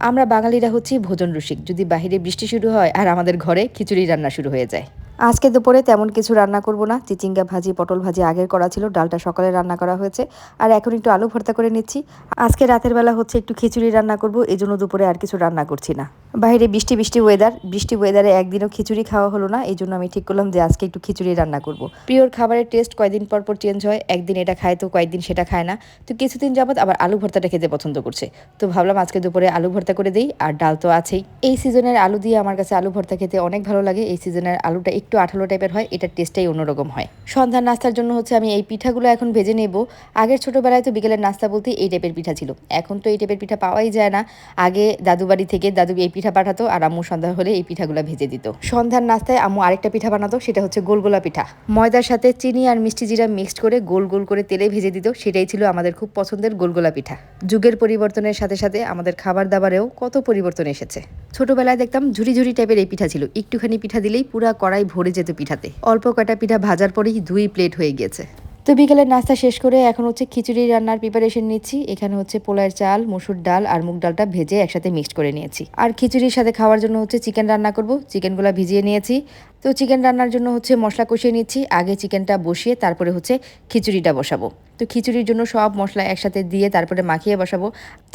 আমরা বাঙালিরা হচ্ছি ভোজন রসিক। যদি বাহিরে বৃষ্টি শুরু হয় আর আমাদের ঘরে খিচুড়ি রান্না শুরু হয়ে যায়। আজকে দুপুরে তেমন কিছু রান্না করব না। চিচিঙ্গা ভাজি, পটল ভাজি, আগের করা ছিল, ডালটা সকালে রান্না করা হয়েছে। আর এখন একটু আলু ভর্তা করে নিচ্ছি। আজকে রাতের বেলা হচ্ছে একটু খিচুড়ি রান্না করব এই জন্য দুপুরে আর কিছু রান্না করছি না। বাইরে বৃষ্টি বৃষ্টি ওয়েদার বৃষ্টি ওয়েদারে একদিনও খিচুড়ি খাওয়া হলো না এই জন্য আমি ঠিক করলাম যে আজকে একটু খিচুড়ি রান্না করব। প্রিয়র খাবারের টেস্ট কয়েকদিন পর পর চেঞ্জ হয়। একদিন এটা খায় তো কয়েকদিন সেটা খায় না। তো কিছুদিন যাবত আবার আলু ভর্তাটা খেতে পছন্দ করছে। তো ভাবলাম আজকে দুপুরে আলু ভর্তা করে দিই, আর ডাল তো আছেই। এই সিজনের আলু দিয়ে আমার কাছে আলু ভর্তা খেতে অনেক ভালো লাগে। এই সিজনের আলুটা একটু আঠালো টাইপের হয়, এটার টেস্টটাই অন্যরকম হয়। সন্ধ্যার নাস্তার জন্য হচ্ছে আমি এই পিঠাগুলো এখন ভেজে নেব। আগের ছোটবেলায় তো বিকেলের নাস্তা বলতে এই টাইপের পিঠা ছিল। এখন তো এই টাইপের পিঠা পাওয়াই যায় না। আগে দাদু বাড়ি থেকে দাদু এই পিঠা পাঠাতো আর আম্মু সন্ধ্যা হলে এই পিঠাগুলো ভেজে দিত। সন্ধ্যার নাস্তায় আম্মু আরেকটা পিঠা বানাতো, সেটা হচ্ছে গোলগোলা পিঠা। ময়দার সাথে চিনি আর মিষ্টি জিরা মিক্সড করে গোল গোল করে তেলে ভেজে দিত, সেটাই ছিল আমাদের খুব পছন্দের গোলগোলা পিঠা। যুগের পরিবর্তনের সাথে সাথে আমাদের খাবার দাবারেও কত পরিবর্তন এসেছে। ছোটবেলায় দেখতাম ঝুড়ি ঝুড়ি টাইপের এই পিঠা ছিল। একটুখানি পিঠা দিলেই পুরা কড়াই ভরে যেত পিঠাতে। অল্প কটা পিঠা ভাজার পরেই দুই প্লেট হয়ে গেছে তো বিকেলের নাস্তা শেষ করে এখন হচ্ছে খিচুড়ি রান্নার প্রিপারেশন নিচ্ছি। এখানে হচ্ছে পোলার চাল, মসুর ডাল আর মুগ ডালটা ভেজে একসাথে মিক্সড করে নিয়েছি। আর খিচুড়ির সাথে খাওয়ার জন্য হচ্ছে চিকেন রান্না করব। চিকেনগুলো ভিজিয়ে নিয়েছি। তো চিকেন রান্নার জন্য হচ্ছে মশলা কষিয়ে নিচ্ছি। আগে চিকেনটা বসিয়ে তারপরে হচ্ছে খিচুড়িটা বসাবো। তো খিচুড়ির জন্য সব মশলা একসাথে দিয়ে তারপরে মাখিয়ে বসাবো।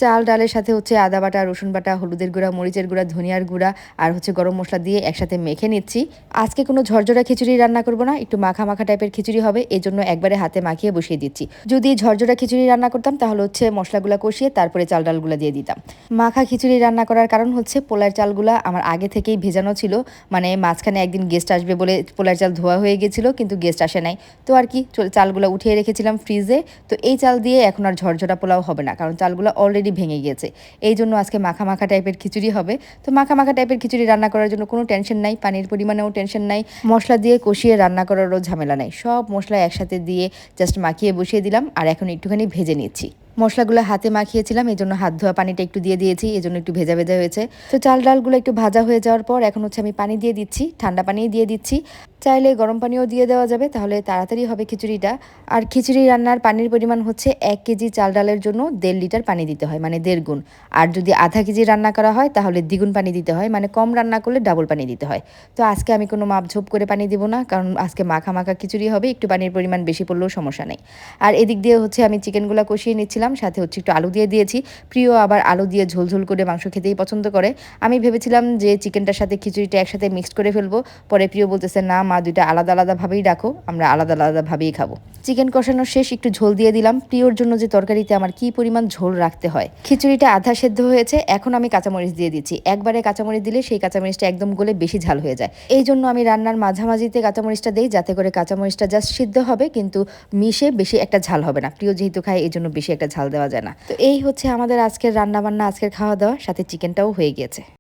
চাল, ডালের সাথে হচ্ছে আদা বাটা, রসুন বাটা, হলুদের গুঁড়া, মরিচের গুঁড়া, ধনিয়ার গুঁড়া আর হচ্ছে গরম মশলা দিয়ে একসাথে মেখে নিচ্ছি। আজকে কোনো ঝরঝরা খিচুড়ি রান্না করব না, একটু মাখা মাখা টাইপের খিচুড়ি হবে এই জন্য একবারে হাতে মাখিয়ে বসিয়ে দিচ্ছি। যদি ঝরঝরা খিচুড়ি রান্না করতাম, তাহলে হচ্ছে মশলাগুলো কষিয়ে তারপরে চাল, ডালগুলো দিয়ে দিতাম। মাখা খিচুড়ি রান্না করার কারণ হচ্ছে পোলার চালগুলো আমার আগে থেকেই ভেজানো ছিল মানে মাঝখানে একদিন গেস্ট আসবে বলে পোলার চাল ধোয়া হয়ে গেছিল, কিন্তু গেস্ট আসে নাই। তো আর কি চালগুলো উঠিয়ে রেখেছিলাম ফ্রিজে তো এই চাল দিয়ে এখন আর ঝরঝরা পোলাও হবে না, কারণ চালগুলো অলরেডি ভেঙে গিয়েছে। এই জন্য আজকে মাখা মাখা টাইপের খিচুড়ি হবে। তো মাখা মাখা টাইপের খিচুড়ি রান্না করার জন্য কোনো টেনশন নাই, পানির পরিমাণেও টেনশন নাই। মশলা দিয়ে কষিয়ে রান্না করারও ঝামেলা নাই। সব মশলা একসাথে দিয়ে জাস্ট মাখিয়ে বসিয়ে দিলাম। আর এখন একটুখানি ভেজে নিচ্ছি। মশলাগুলো হাতে মাখিয়েছিলাম, এই জন্য হাত ধোয়া পানিটা একটু দিয়ে দিয়েছি, এই জন্য একটু ভেজা ভেজা হয়েছে। তো চাল ডালগুলো একটু ভাজা হয়ে যাওয়ার পর এখন হচ্ছে আমি পানি দিয়ে দিচ্ছি, ঠান্ডা পানি দিয়ে দিচ্ছি। চাইলে গরম পানিও দিয়ে দেওয়া যাবে, তাহলে তাড়াতাড়ি হবে খিচুড়িটা। আর খিচুড়ি রান্নার পানির পরিমাণ হচ্ছে এক কেজি চাল ডালের জন্য দেড় লিটার পানি দিতে হয় মানে দেড় গুণ। আর যদি আধা কেজি রান্না করা হয়, তাহলে দ্বিগুণ পানি দিতে হয় মানে কম রান্না করলে ডাবল পানি দিতে হয়। তো আজকে আমি কোনো মাপঝোপ করে পানি দিব না, কারণ আজকে মাখা মাখা খিচুড়ি হবে, একটু পানির পরিমাণ বেশি পড়লেও সমস্যা নেই। আর এদিক দিয়ে হচ্ছে আমি চিকেনগুলো কষিয়ে নিচ্ছিলাম। সাথে হচ্ছে একটু আলু দিয়ে দিয়েছি। প্রিয় আবার আলু দিয়ে ঝোল ঝোল করে মাংস খেতেই পছন্দ করে। আমি ভেবেছিলাম যে চিকেনটার সাথে খিচুড়িটা একসাথে মিক্সড করে ফেলব। পরে প্রিয় বলতেছে, না মা, দুইটা আলাদা আলাদাভাবেই রাখো, আমরা আলাদা আলাদাভাবেই খাব। চিকেন কষানোর শেষ একটু ঝোল দিয়ে দিলাম। প্রিয়র জন্য যে তরকারিতে আমার কি পরিমাণ ঝোল রাখতে হয়। খিচুড়িটা আধা সেদ্ধ হয়েছে, এখন আমি কাঁচামরিচ দিয়ে দিচ্ছি। একবারে কাঁচামরিচ দিলে সেই কাঁচামরিচটা একদম গলে বেশি ঝাল হয়ে যায়। এই জন্য আমি রান্নার মাঝামাঝিতে কাঁচামরিচটা দিই, যাতে করে কাঁচামরিচটা জাস্ট সিদ্ধ হবে, কিন্তু মিশে বেশি একটা ঝাল হবে না। প্রিয় যেহেতু খায় এই জন্য বেশি একটা ঝাল দেওয়া যায় না। তো এই হচ্ছে আমাদের আজকের রান্না বান্না আজকের খাওয়া দাওয়া, সাথে চিকেনটাও হয়ে গিয়েছে।